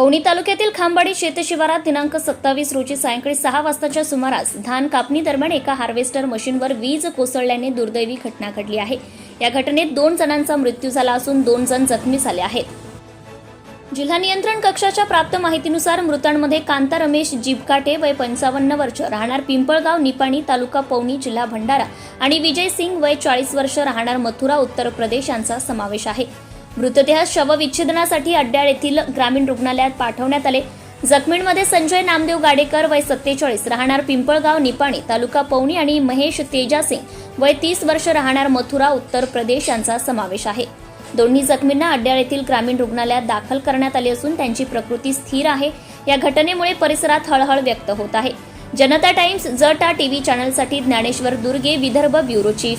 पवनी तालुक्यातील खांबाडी शेतशिवारात दिनांक सत्तावीस रोजी सायंकाळी सहा वाजताच्या सुमारास धान कापणी दरम्यान एका हार्वेस्टर मशीनवर वीज कोसळल्याने दुर्दैवी घटना घडली आहे. या घटनेत दोन जणांचा मृत्यू झाला असून दोन जण जखमी झाले आहेत. जिल्हा नियंत्रण कक्षाच्या प्राप्त माहितीनुसार मृतांमध्ये कांता रमेश जिबकाटे वय पंचावन्न वर्ष राहणार पिंपळगाव निपाणी तालुका पवनी जिल्हा भंडारा आणि विजय सिंग वय चाळीस वर्ष राहणार मथुरा उत्तर प्रदेश यांचा समावेश आहे. मृतदेह शवविच्छेदनासाठी अड्याळ येथील ग्रामीण रुग्णालयात पाठवण्यात आले. जखमींमध्ये संजय नामदेव गाडेकर वय सत्तेचाळीस राहणार पिंपळगाव निपाणी तालुका पवनी आणि महेश तेजासिंग वय तीस वर्ष राहणार मथुरा उत्तर प्रदेश यांचा समावेश आहे. दोन्ही जखमींना अड्याळ येथील ग्रामीण रुग्णालयात दाखल करण्यात आले असून त्यांची प्रकृती स्थिर आहे. या घटनेमुळे परिसरात हळहळ व्यक्त होत आहे. जनता टाइम्स जटा TV चॅनलसाठी Dnyaneshwar Durge Vidarbha bureau chief.